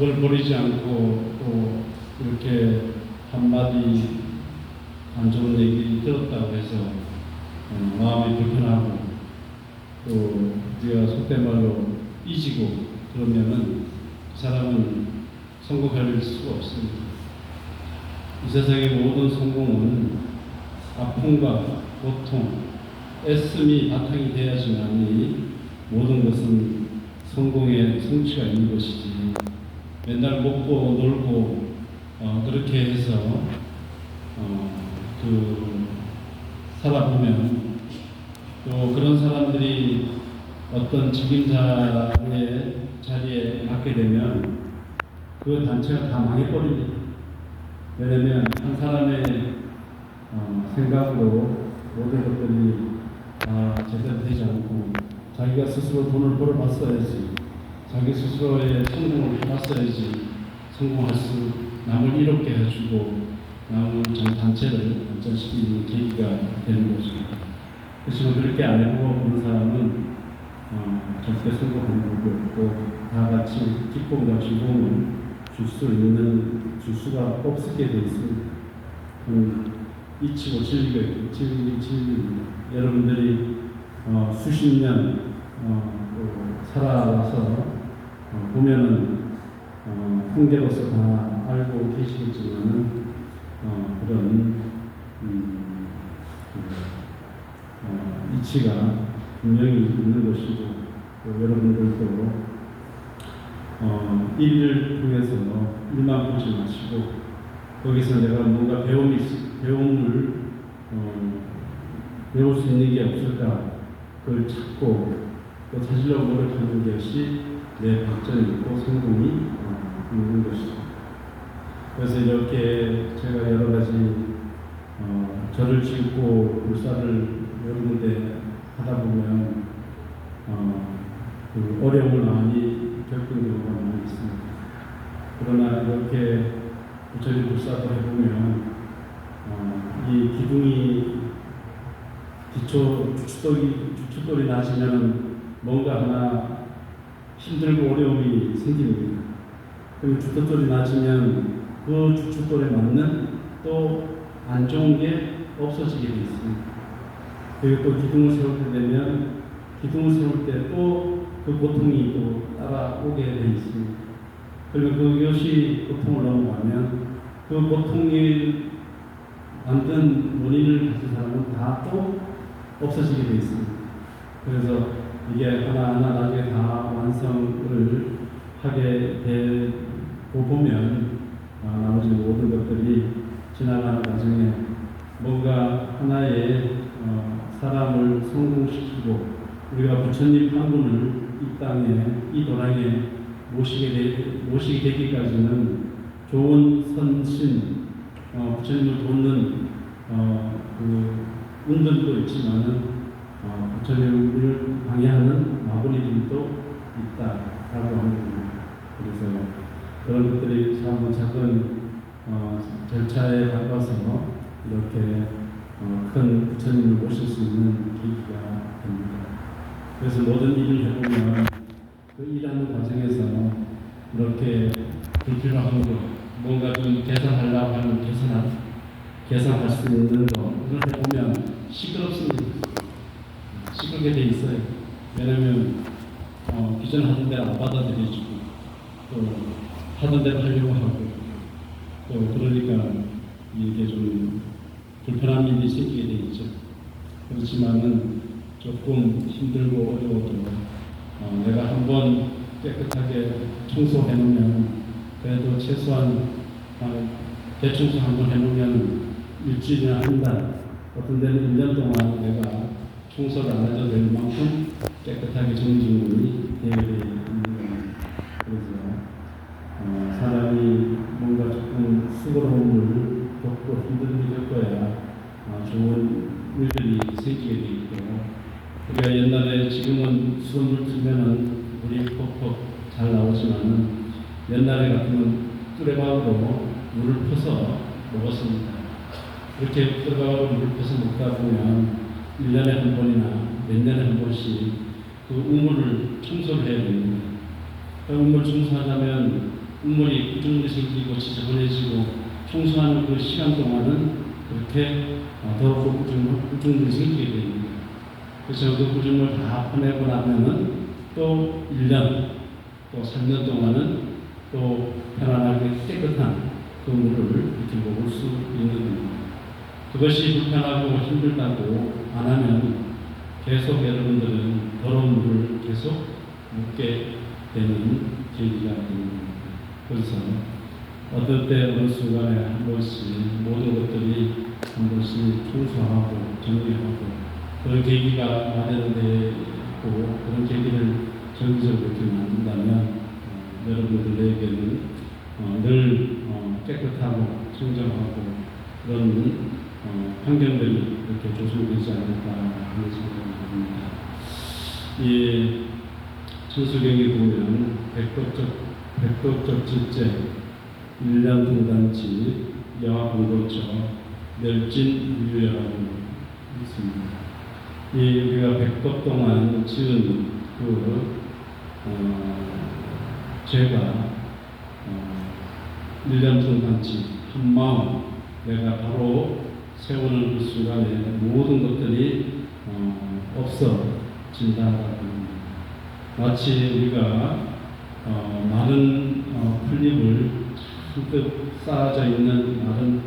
그걸 버리지 않고 또 이렇게 한마디 안 좋은 얘기 들었다고 해서 어, 마음이 불편하고 또 우리가 속된 말로 삐지고 그러면은 그 사람은 성공할 수가 없습니다. 이 세상의 모든 성공은 아픔과 고통, 애씀이 바탕이 돼야지만이 모든 것은 성공의 성취가 있는 것이지 맨날 먹고 놀고 어, 그렇게 해서 어, 그 살아보면 또 그런 사람들이 어떤 책임자의 자리에 갖게 되면 그 단체가 다 망해버립니다. 왜냐하면 한 사람의 어, 생각으로 모든 것들이 다 제대로 되지 않고 자기가 스스로 돈을 벌어봤어야지 자기 스스로의 성공을 해봤어야지 성공할 수 남을 이롭게 해주고 남은 전 단체를 발전시키는 계기가 되는 것입니다. 그렇지만 그렇게 안 그런 사람은 어, 절대 성공하는 법이 없고 다 같이 기쁨과 즐거움을 줄 수 있는 줄 수가 없게 돼 있습니다. 음, 잊히고 즐기고 즐기고 즐깁니다. 여러분들이 어, 수십 년 어, 또 살아와서 어, 보면은 어, 통계로서 다 알고 계시겠지만은 어, 그런 음, 그, 어, 이치가 분명히 있는 것이고 또 여러분들도 어, 일을 통해서 일만 보지 마시고 거기서 내가 뭔가 배움이 있- 배움을 어, 배울 수 있는 게 없을까 그걸 찾고 또 찾으려고 노력하는 것이 내 발전이고 성공이 어, 있는 것이죠. 그래서 이렇게 제가 여러 가지 어, 절을 짓고 불사를 여러 군데 하다 보면 어, 그 어려움을 많이 겪은 경우가 많이 있습니다. 그러나 이렇게 부처님 불사도 해보면 어, 이 기둥이 기초 주춧돌이 주춧돌이 나시면 뭔가 하나 힘들고 어려움이 생깁니다. 그리고 주춧돌이 낮으면 그 주춧돌에 맞는 또 안 좋은 게 없어지게 돼 있습니다. 그리고 또 기둥을 세울 때 되면 기둥을 세울 때 또 그 고통이 또 따라오게 돼 있습니다. 그리고 그것이 고통을 넘어가면 그 고통이 만든 원인을 가진 사람은 다 또 없어지게 돼 있습니다. 그래서 이게 하나하나 나중에 다 완성을 하게 되고 보면 아, 나머지 모든 것들이 지나가는 과정에 뭔가 하나의 어, 사람을 성공시키고 우리가 부처님 한 분을 이 땅에 이 도랑에 모시게 되, 모시게 되기까지는 좋은 선신 어, 부처님을 돕는 어, 그 운들도 있지만은 어, 부처님을 방해하는 마구니들도 있다라고 합니다. 그래서 그런 것들이 참 작은 어, 절차에 가까워서 이렇게 어, 큰 부처님을 모실 수 있는 계기가 됩니다. 그래서 모든 일을 해보면 그 일하는 과정에서 이렇게 불필요한 거, 뭔가 좀 개선하려고 하는 개선할, 개선할 수 있는 거, 그걸 해보면 시끄럽습니다. 시끄럽게 돼 있어요. 왜냐면 어, 기존 하던 대로 안 받아들여지고 또 하던 대로 하려고 하고 또 그러니까 이게 좀 불편한 일이 생기게 돼 있죠. 그렇지만은 조금 힘들고 어려워도 어, 내가 한번 깨끗하게 청소해 놓으면 그래도 최소한 한 대청소 한번 해 놓으면 일주일이나 한 달, 어떤 데는 1년 동안 내가 청소를 안 해도 될 만큼 깨끗하게 정진물이 되게 되어 있는 겁니다. 그래서 어, 사람이 뭔가 조금 수고로움을 겪고 힘든 일 겪어야 어, 좋은 일들이 생기게 돼 있고 우리가 옛날에 지금은 수돗물 틀면은 물이 퍽퍽 잘 나오지만은 옛날에 같으면 뚜레박으로 물을 퍼서 먹었습니다. 그렇게 뚜레박으로 물을 퍼서 먹다 보면 1년에 한 번이나 몇 년에 한 번씩 그 우물을 청소를 해야 됩니다. 그 우물 청소하려면 국물이 구중물이 생기고 지저분해지고 청소하는 그 시간 동안은 그렇게 어, 더럽고 구중물이 생기게 됩니다. 그래서 그 구중물 다 퍼내고 나면은 또 1년, 또 3년 동안은 또 편안하게 깨끗한 그 물을 이렇게 먹을 수 있는 겁니다. 그것이 불편하고 힘들다고 안 하면 계속 여러분들은 더러운 물을 계속 묻게 되는 계기가 됩니다. 그래서 어떨 때 어느 순간에 한 번씩 모든 것들이 한 번씩 청소하고 정리하고 그런 계기가 마련되고 그런 계기를 정기적으로 만든다면 어, 여러분들에게는 어, 늘 어, 깨끗하고 청정하고 그런 어, 환경들이 이렇게 조성되지 않을까 하는 생각이 듭니다. 이 천수경에 보면 백덕적 백덕적 질제 일량 등단지 여하 공고처 멸진 유여라고 있습니다. 이 우리가 백법 동안 지은 그 어, 죄가 어, 일량 등단지 한 마음 내가 바로 세우는 그 순간에 모든 것들이 어, 없어진다라고 합니다. 마치 우리가 어, 마른 어, 풀잎을 잔뜩 쌓아져 있는 마른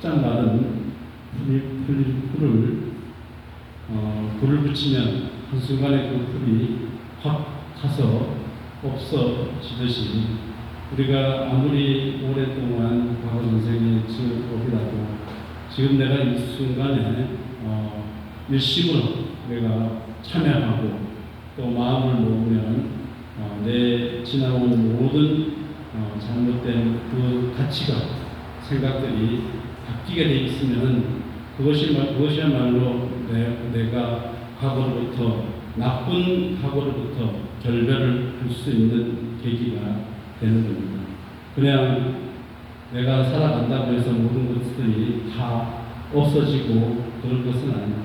쫙 마른 풀잎, 풀잎 풀을 어, 불을 붙이면 한순간에 그 풀이 확 타서 없어지듯이 우리가 아무리 오랫동안 과거 인생에 지어오더라도 지금 내가 이 순간에 어, 일심으로 내가 참여하고 또 마음을 먹으면 어, 내 지나온 모든 어, 잘못된 그 가치가 생각들이 바뀌게 돼 있으면 그것이 말- 그것이야말로 내, 내가 과거로부터 나쁜 과거로부터 결별을 할 수 있는 계기가 되는 겁니다. 그냥 내가 살아간다고 해서 모든 것들이 다 없어지고 그럴 것은 아닙니다.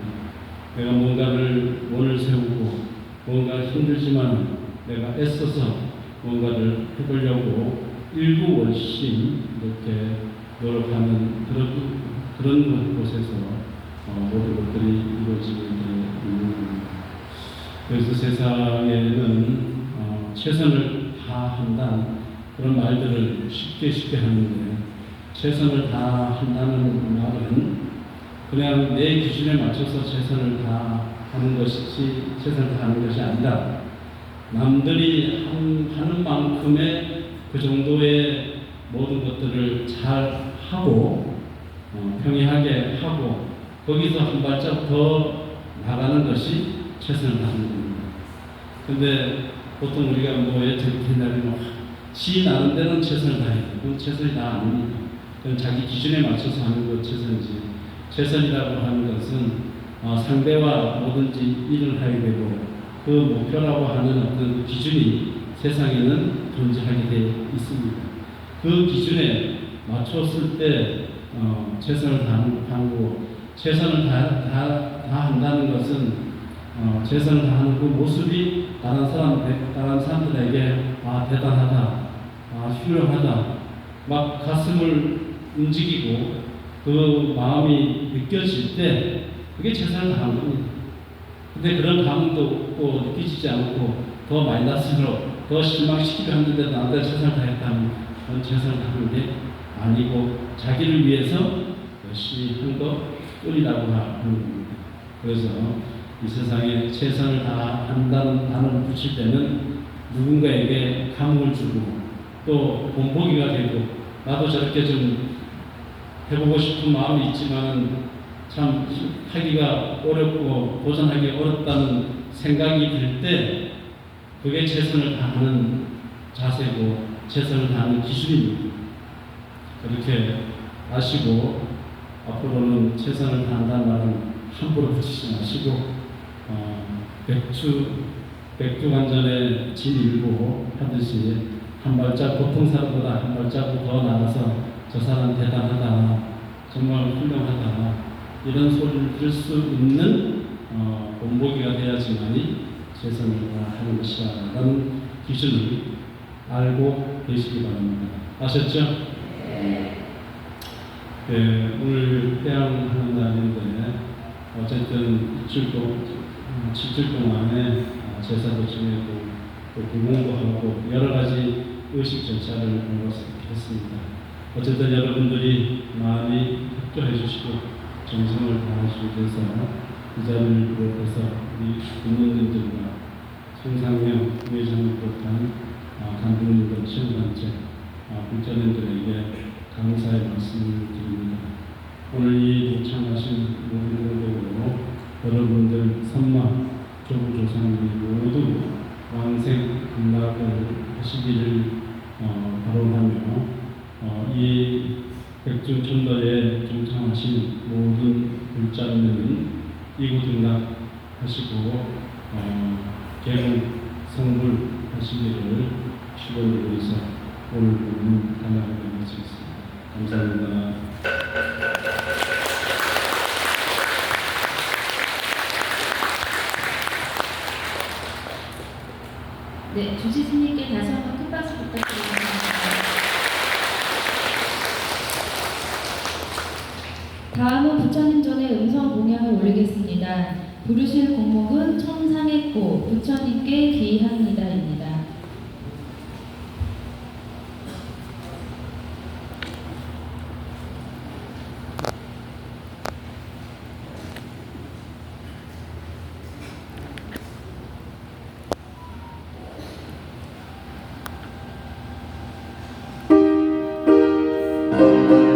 내가 뭔가를 원을 세우고 뭔가 힘들지만 내가 애써서 뭔가를 해보려고 일구월심 이렇게 노력하는 그런 그런 곳에서 어, 모든 것들이 이루어지게 되는 겁니다. 그래서 세상에는 어, 최선을 다한다 그런 말들을 쉽게 쉽게 하는데 최선을 다한다는 말은 그냥 내 기준에 맞춰서 최선을 다하는 것이지 최선을 다하는 것이 아니라 남들이 한- 하는 만큼의 그 정도의 모든 것들을 잘 하고 어, 평이하게 하고 거기서 한 발짝 더 나가는 것이 최선을 다하는 겁니다. 근데 보통 우리가 뭐에 된다면 지 나는 데는 최선을 다해야 돼. 그건 최선이 다 아닙니다. 자기 기준에 맞춰서 하는 것 최선이지. 최선이라고 하는 것은 어, 상대와 뭐든지 일을 하게 되고 그 목표라고 하는 어떤 기준이 세상에는 존재하게 되어 있습니다. 그 기준에 맞췄을 때 어, 최선을 다하는 하고 최선을 다, 다, 다 한다는 것은 어, 최선을 다하는 그 모습이 다른 사람 다른 사람들에게 아 대단하다, 아 훌륭하다, 막 가슴을 움직이고 그 마음이 느껴질 때 그게 최선을 다하는 겁니다. 근데 그런 감흥도 없고 느끼지 않고 더 마이너스로 더 실망시키려 하는데 나한테 최선을 다했다면 그건 최선을 다하는 게 아니고 자기를 위해서 열심히 한 것뿐이라고 하는 겁니다. 그래서 이 세상에 최선을 다한다는 단어를 붙일 때는 누군가에게 감흥을 주고 또 본보기가 되고 나도 저렇게 좀 해보고 싶은 마음이 있지만 참 하기가 어렵고 도전하기 어렵다는 생각이 들 때 그게 최선을 다하는 자세고 최선을 다하는 기준입니다. 그렇게 아시고 앞으로는 최선을 다한다는 말은 함부로 붙이지 마시고 어, 백주 백두관전에 진일보 하듯이 한 발짝 보통 사람보다 한 발짝 더 나가서 저 사람 대단하다 정말 훌륭하다 이런 소리를 들을 수 있는 어, 본보기가 돼야지만이 최선을 다하는 것이라는 기준을 알고 되시기 바랍니다. 아셨죠? 네, 오늘 태양하는 날인데 어쨌든 일주일 동안, 음, 7주 동안에 아, 제사도 지내고 또 불공도 하고 여러 가지 의식 절차를 했습니다. 어쨌든 여러분들이 마음이 협조해 주시고 정성을 다하시고 해서 이 자리를 비롯해서 우리 부모님들과 송상명 회장을 비롯한 아, 간부님들, 친구단체, 아, 국장님들에게 감사의 말씀을 드립니다. 오늘 이 동참하신 모든 분들로 여러분들 선마 조부 조상들이 모두 왕생 극락을 하시기를 어, 바라며 어, 이 백중천도에 동참하신 모든 불자님은 이구등락 하시고 어, 성불 하시기를 축원을 위해서 오늘 부분 단락을 마치겠습니다. 감사합니다. 네, 주지스님께 다시 한번 큰 박수 부탁드립니다. 다음은 부처님 전에 음성 공양을 올리겠습니다. 부르실 곡목은 천상의 꽃, 부처님께 기합니다입니다. 아